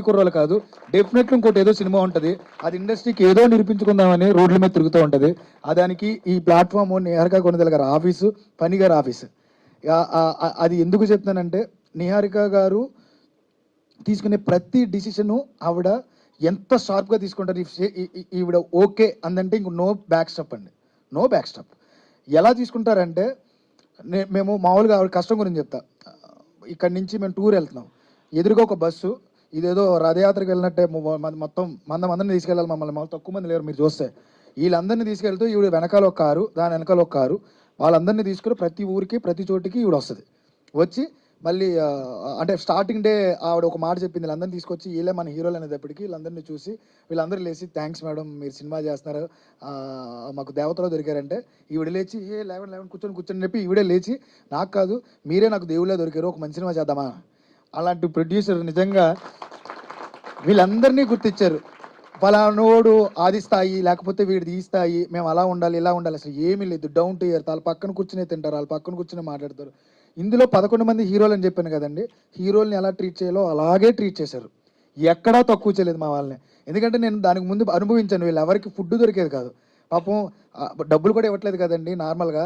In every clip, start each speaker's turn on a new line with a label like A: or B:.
A: కుర్రాలు కాదు. డెఫినెట్లీ ఇంకోటి ఏదో సినిమా ఉంటుంది. అది ఇండస్ట్రీకి ఏదో నిరూపించుకుందామని రోడ్ల మీద తిరుగుతూ ఉంటుంది. ఆ దానికి ఈ ప్లాట్ఫామ్ నిహారిక కొనదల గారి ఆఫీసు పని గారి ఆఫీసు. అది ఎందుకు చెప్తున్నానంటే నిహారిక గారు తీసుకునే ప్రతి డిసిషను ఆవిడ ఎంత షార్ప్గా తీసుకుంటారు ఈవిడ ఓకే అందంటే ఇంక నో బ్యాక్ స్టెప్ అండి. నో బ్యాక్ స్టెప్ ఎలా తీసుకుంటారంటే మేము మామూలుగా ఆవిడ కష్టం గురించి చెప్తా. ఇక్కడి నుంచి మేము టూర్ వెళ్తున్నాం. ఎదురుగా ఒక బస్సు ఇదేదో రథయాత్రకు వెళ్ళినట్టే మొత్తం మంద మందిని తీసుకెళ్ళాలి మమ్మల్ని. మళ్ళీ తక్కువ మంది లేరు మీరు చూస్తే. వీళ్ళందరినీ తీసుకెళ్తూ ఈవిడ వెనకాల ఒక కారు దాని వెనకాల ఒక కారు. వాళ్ళందరినీ తీసుకుని ప్రతి ఊరికి ప్రతి చోటికి ఈవిడ వస్తుంది. వచ్చి మళ్ళీ అంటే స్టార్టింగ్ డే ఆవిడ ఒక మాట చెప్పింది. వీళ్ళందరినీ తీసుకొచ్చి వీళ్ళే మన హీరోలు అనేటప్పటికి వీళ్ళందరినీ చూసి వీళ్ళందరూ లేచి థ్యాంక్స్ మేడం మీరు సినిమా చేస్తున్నారు. మాకు దేవతలో దొరికారంటే. ఈవిడ లేచి ఏ లెవెన్ లెవెన్ కూర్చొని కూర్చొని చెప్పి ఈవిడే లేచి నాకు కాదు మీరే నాకు దేవుళ్ళే దొరికారు. ఒక మంచి సినిమా చేద్దామా? అలాంటి ప్రొడ్యూసర్ నిజంగా వీళ్ళందరినీ గుర్తించారు. ఫలానోడు ఆది స్థాయి లేకపోతే వీడిది ఈ స్థాయి మేము అలా ఉండాలి ఇలా ఉండాలి అసలు ఏమీ లేదు. డౌన్ టు ఇయర్ వాళ్ళ పక్కన కూర్చునే తింటారు వాళ్ళ పక్కన కూర్చుని మాట్లాడతారు. ఇందులో పదకొండు మంది హీరోలు అని చెప్పాను కదండి హీరోల్ని ఎలా ట్రీట్ చేయాలో అలాగే ట్రీట్ చేశారు. ఎక్కడా తక్కువ చేయలేదు మా వాళ్ళని. ఎందుకంటే నేను దానికి ముందు అనుభవించాను వీళ్ళు ఎవరికి ఫుడ్ దొరికేది కాదు. పాపం డబ్బులు కూడా ఇవ్వట్లేదు కదండి నార్మల్గా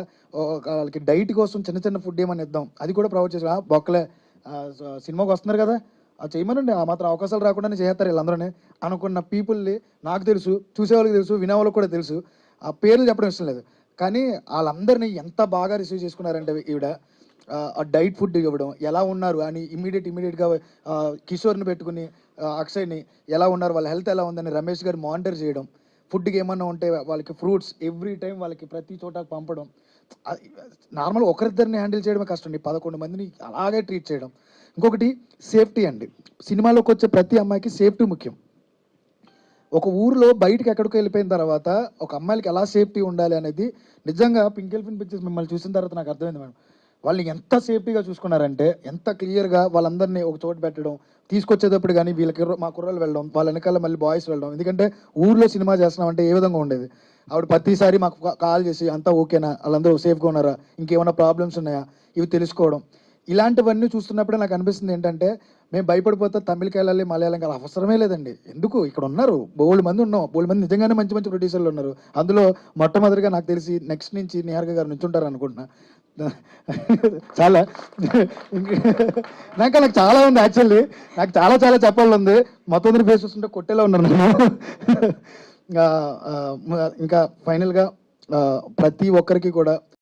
A: వాళ్ళకి డైట్ కోసం చిన్న చిన్న ఫుడ్ ఏమని ఇద్దాం అది కూడా ప్రొవైడ్ చేసి బొక్కలే సినిమాకి వస్తున్నారు కదా చేయమనండి. ఆ మాత్రం అవకాశాలు రాకుండానే చేస్తారు వీళ్ళందరూ అనుకున్న పీపుల్ని నాకు తెలుసు చూసేవాళ్ళకి తెలుసు వినేవాళ్ళకి కూడా తెలుసు. ఆ పేర్లు చెప్పడం ఇష్టం లేదు. కానీ వాళ్ళందరినీ ఎంత బాగా రిసీవ్ చేసుకున్నారంటే ఈవిడ ఆ, డైట్ ఫుడ్ ఇవ్వడం ఎలా ఉన్నారు అని ఇమీడియట్ ఇమీడియట్గా కిషోర్ని పెట్టుకుని అక్షయ్ని ఎలా ఉన్నారు వాళ్ళ హెల్త్ ఎలా ఉందని రమేష్ గారు మానిటర్ చేయడం ఫుడ్కి ఏమన్నా ఉంటే వాళ్ళకి ఫ్రూట్స్ ఎవ్రీ టైం వాళ్ళకి ప్రతి చోట పంపడం. నార్మల్ ఒకరిద్దరిని హ్యాండిల్ చేయడమే కష్టం అండి. పదకొండు మందిని అలాగే ట్రీట్ చేయడం. ఇంకొకటి సేఫ్టీ అండి. సినిమాలోకి వచ్చే ప్రతి అమ్మాయికి సేఫ్టీ ముఖ్యం. ఒక ఊరిలో బయటకు ఎక్కడికి వెళ్ళిపోయిన తర్వాత ఒక అమ్మాయిలకి ఎలా సేఫ్టీ ఉండాలి అనేది నిజంగా పింక్ ఎల్ఫిన్ పిక్చర్స్ మిమ్మల్ని చూసిన తర్వాత నాకు అర్థమైంది మేడం. వాళ్ళని ఎంత సేఫ్టీగా చూసుకున్నారంటే ఎంత క్లియర్గా వాళ్ళందరినీ ఒక చోట పెట్టడం తీసుకొచ్చేటప్పుడు కానీ వీళ్ళకి మా కుర్రలు వెళ్ళడం వాళ్ళ వెనకాల మళ్ళీ బాయ్స్ వెళ్ళడం. ఎందుకంటే ఊర్లో సినిమా చేస్తున్నాం అంటే ఏ విధంగా ఉండేది? ఆవిడ ప్రతిసారి మాకు కాల్ చేసి అంతా ఓకేనా? వాళ్ళందరూ సేఫ్గా ఉన్నారా? ఇంకేమైనా ప్రాబ్లమ్స్ ఉన్నాయా? ఇవి తెలుసుకోవడం. ఇలాంటివన్నీ చూస్తున్నప్పుడే నాకు అనిపిస్తుంది ఏంటంటే మేము భయపడిపోతే తమిళకి వెళ్ళాలి మలయాళం కాదు అవసరమే లేదండి. ఎందుకు? ఇక్కడ ఉన్నారు. బోల్డ్ మంది ఉన్నాం. బోల్డ్ మంది నిజంగానే మంచి మంచి ప్రొడ్యూసర్లు ఉన్నారు. అందులో మొట్టమొదటిగా నాకు తెలిసి నెక్స్ట్ నుంచి నిహారిక గారు నుంచి ఉంటారు అనుకుంటున్నా. చాలా. నాకు నాకు చాలా ఉంది యాక్చువల్లీ. నాకు చాలా చాలా చెప్పాలి ఉంది. మొత్తం ఫేస్ చూస్తుంటే కొట్టేలా ఉన్నారు నేను ఇంకా ఫైనల్గా ప్రతి ఒక్కరికి కూడా